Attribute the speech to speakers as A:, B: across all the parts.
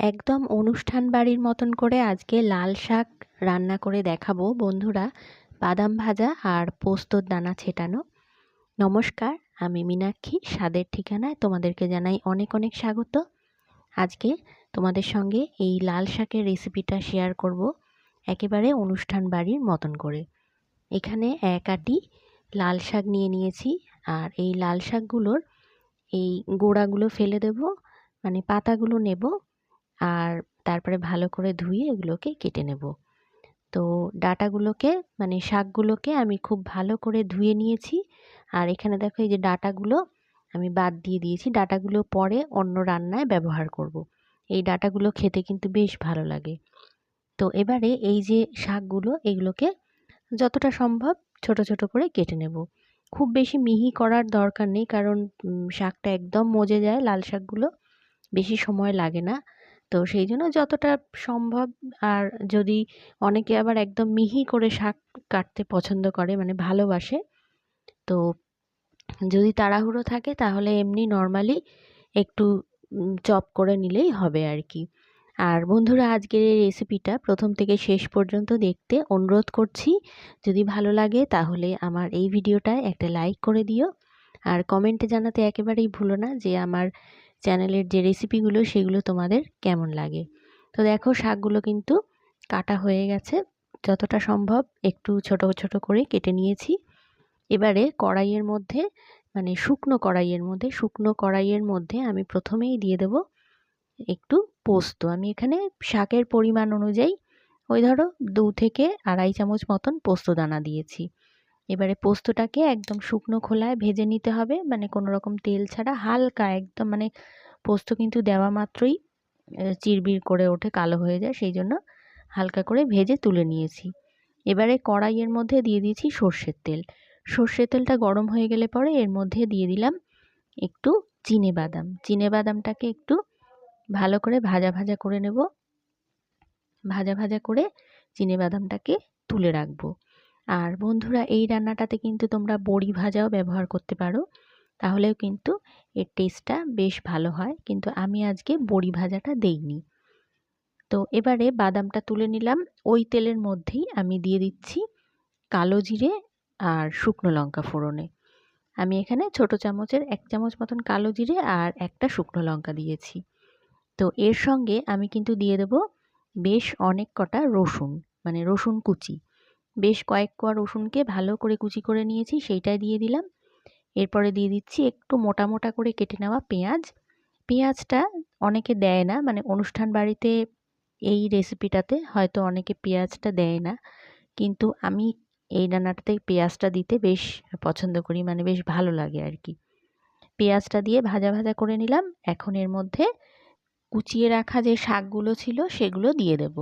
A: একদম অনুষ্ঠান বাড়ির মতন করে আজকে লাল শাক রান্না করে দেখাবো বন্ধুরা। বাদাম ভাজা আর পোস্তর দানা ছেটানো। নমস্কার, আমি মীনাক্ষী। স্বাদের ঠিকানায় তোমাদেরকে জানাই অনেক অনেক স্বাগত। আজকে তোমাদের সঙ্গে এই লাল শাকের রেসিপিটা শেয়ার করব একেবারে অনুষ্ঠান বাড়ির মতন করে। এখানে এক আটি লাল শাক নিয়ে নিয়েছি আর এই লাল শাকগুলোর এই গোড়াগুলো ফেলে দেব মানে পাতাগুলো নেব আর তারপরে ভালো করে ধুয়ে এগুলোকে কেটে নেব। তো ডাটাগুলোকে মানে শাকগুলোকে আমি খুব ভালো করে ধুয়ে নিয়েছি। আর এখানে দেখো এই যে ডাটাগুলো আমি বাদ দিয়ে দিয়েছি। ডাটাগুলো পরে অন্য রান্নায় ব্যবহার করব। এই ডাটাগুলো খেতে কিন্তু বেশ ভালো লাগে। তো এবারে এই যে শাকগুলো, এগুলোকে যতটা সম্ভব ছোট ছোট করে কেটে নেব। খুব বেশি মিহি করার দরকার নেই কারণ শাকটা একদম মজে যায় লাল শাকগুলো। বেশি সময় লাগে না। তো সেই জন্য যতটা সম্ভব, আর যদি অনেকে আবার একদম মিহি করে শাক কাটতে পছন্দ করে মানে ভালোবাসে, তো যদি তাড়াহুড়ো থাকে তাহলে এমনি নর্মালি একটু চপ করে নিলেই হবে আর কি আর বন্ধুরা, আজকের এই রেসিপিটা প্রথম থেকে শেষ পর্যন্ত দেখতে অনুরোধ করছি। যদি ভালো লাগে তাহলে আমার এই ভিডিওটায় একটা লাইক করে দিও। আর কমেন্টে জানাতে একেবারেই ভুলো না যে আমার চ্যানেলের যে রেসিপিগুলো সেগুলো তোমাদের কেমন লাগে? তো দেখো, শাকগুলো কিন্তু কাটা হয়ে গেছে। যতটা সম্ভব একটু ছোট ছোট করে কেটে নিয়েছি। এবারে কড়াইয়ের মধ্যে মানে শুকনো কড়াইয়ের মধ্যে, শুকনো কড়াইয়ের মধ্যে আমি প্রথমেই দিয়ে দেব একটু পোস্ত। আমি এখানে শাকের পরিমাণ অনুযায়ী ওই ধরো দু থেকে আড়াই চামচ মতন পোস্ত দানা দিয়েছি। এবারে পোস্তটাকে একদম শুকনো খোলায় ভেজে নিতে হবে। মানে কোনো রকম তেল ছাড়া, হালকা একদম মানে পোস্ত কিন্তু দেওয়া মাত্রই চিরবির করে ওঠে, কালো হয়ে যায়, সেই জন্য হালকা করে ভেজে তুলে নিয়েছি। এবারে কড়াইয়ের মধ্যে দিয়ে দিয়েছি সর্ষের তেল। সর্ষের তেলটা গরম হয়ে গেলে পরে এর মধ্যে দিয়ে দিলাম একটু চিনে বাদাম। চিনে বাদামটাকে একটু ভালো করে ভাজা ভাজা করে নেব। ভাজা ভাজা করে চিনে বাদামটাকে তুলে রাখব। আর বন্ধুরা, এই রান্নাটাতে কিন্তু তোমরা বড়ি ভাজাও ব্যবহার করতে পারো। তাহলেও কিন্তু এর টেস্টটা বেশ ভালো হয়। কিন্তু আমি আজকে বড়ি ভাজাটা দেইনি। তো এবারে বাদামটা তুলে নিলাম। ওই তেলের মধ্যেই আমি দিয়ে দিচ্ছি কালো জিরে আর শুকনো লঙ্কা ফোড়নে। আমি এখানে ছোট চামচের এক চামচ মতন কালো জিরে আর একটা শুকনো লঙ্কা দিয়েছি। তো এর সঙ্গে আমি কিন্তু দিয়ে দেব বেশ অনেক কটা রসুন মানে রসুন কুচি। বেশ কয়েক কোয়া রসুনকে ভালো করে কুচি করে নিয়েছি, সেইটাই দিয়ে দিলাম। এরপরে দিয়ে দিচ্ছি একটু মোটা মোটা করে কেটে নেওয়া পেঁয়াজ। পেঁয়াজটা অনেকে দেয় না মানে অনুষ্ঠান বাড়িতে এই রেসিপিটাতে হয়তো অনেকে পেঁয়াজটা দেয় না। কিন্তু আমি এই রান্নাটাতে পেঁয়াজটা দিতে বেশ পছন্দ করি মানে বেশ ভালো লাগে আর কি পেঁয়াজটা দিয়ে ভাজা ভাজা করে নিলাম। এখন এর মধ্যে কুচিয়ে রাখা যে শাকগুলো ছিল সেগুলো দিয়ে দেব।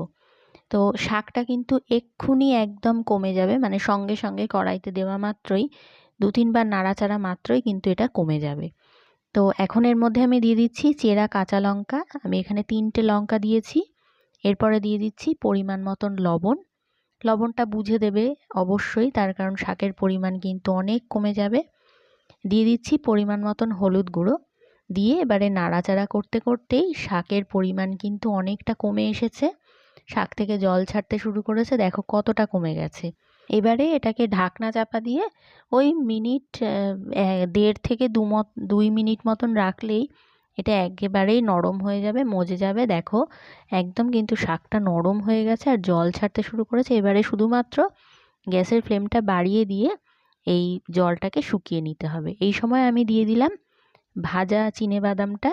A: তো শাকটা কিন্তু এক্ষুনি একদম কমে যাবে মানে সঙ্গে সঙ্গে কড়াইতে দেওয়া মাত্রই, দু তিনবার নাড়াচাড়া মাত্রই কিন্তু এটা কমে যাবে। তো এখন এর মধ্যে আমি দিয়ে দিচ্ছি চেরা কাঁচা লঙ্কা, আমি এখানে তিনটে লঙ্কা দিয়েছি, এরপরে দিয়ে দিচ্ছি পরিমাণ মতন লবণ। লবণটা বুঝে দেবে অবশ্যই, তার কারণ শাকের পরিমাণ কিন্তু অনেক কমে যাবে। দিয়ে দিচ্ছি পরিমাণ মতন হলুদ গুঁড়ো, দিয়ে এবারে নাড়াচাড়া করতে করতেই শাকের পরিমাণ কিন্তু অনেকটা কমে এসেছে। শাক থেকে জল ছাড়তে শুরু করেছে। দেখো কতটা কমে গেছে। এবারে এটাকে ঢাকনা চাপা দিয়ে ওই মিনিট দেড় থেকে দু মত, দুই মিনিট মতন রাখলেই এটা একেবারেই নরম হয়ে যাবে, মজে যাবে। দেখো একদম কিন্তু শাকটা নরম হয়ে গেছে আর জল ছাড়তে শুরু করেছে। এবারে শুধুমাত্র গ্যাসের ফ্লেমটা বাড়িয়ে দিয়ে এই জলটাকে শুকিয়ে নিতে হবে। এই সময় আমি দিয়ে দিলাম ভাজা চিনে বাদামটা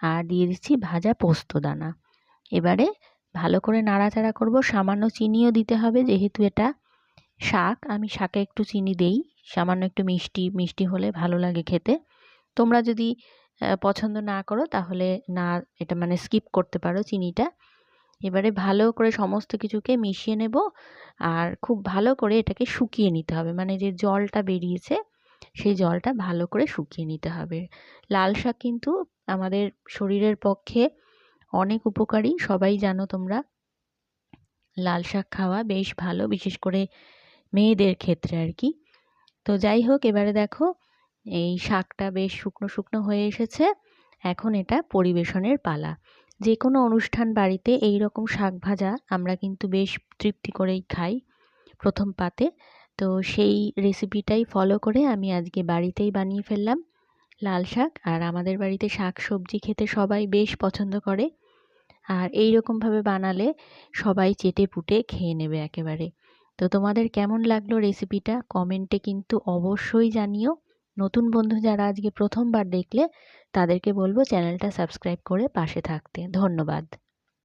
A: আর দিয়ে দিচ্ছি ভাজা পোস্ত দানা। এবারে ভালো করে নাড়াচাড়া করব। সামান্য চিনিও দিতে হবে, যেহেতু এটা শাক। আমি শাকে একটু চিনি দেই। সামান্য একটু মিষ্টি মিষ্টি হলে ভালো লাগে খেতে। তোমরা যদি পছন্দ না করো, তাহলে না, এটা মানে স্কিপ করতে পারো চিনিটা। এবারে ভালো করে সমস্ত কিছুকে মিশিয়ে নেব। আর খুব ভালো করে এটাকে শুকিয়ে নিতে হবে। মানে যে জলটা বেরিয়েছে, সেই জলটা ভালো করে শুকিয়ে নিতে হবে। লাল শাক কিন্তু আমাদের শরীরের পক্ষে অনেক উপকারী, সবাই জানো তোমরা। লাল শাক খাওয়া বেশ ভালো, বিশেষ করে মেয়েদের ক্ষেত্রে আর কি। তো যাই হোক, এবারে দেখো, এই শাকটা বেশ শুকনো শুকনো হয়ে এসেছে। এখন এটা পরিবেশনের পালা। যে কোনো অনুষ্ঠান বাড়িতে এই রকম শাক ভাজা আমরা কিন্তু বেশ তৃপ্তি করেই খাই প্রথম পাতে। তো সেই রেসিপিটাই ফলো করে আমি আজকে বাড়িতেই বানিয়ে ফেললাম লাল শাক। আর আমাদের বাড়িতে শাক সবজি খেতে সবাই বেশ পছন্দ করে। আর এই রকমভাবে বানালে সবাই চেটে পুটে খেয়ে নেবে একেবারে। তো তোমাদের কেমন লাগল রেসিপিটা? কমেন্টে কিন্তু অবশ্যই জানিও। নতুন বন্ধু যারা আজকে প্রথমবার দেখলে, তাদেরকে বলব চ্যানেলটা সাবস্ক্রাইব করে পাশে থাকতে। ধন্যবাদ।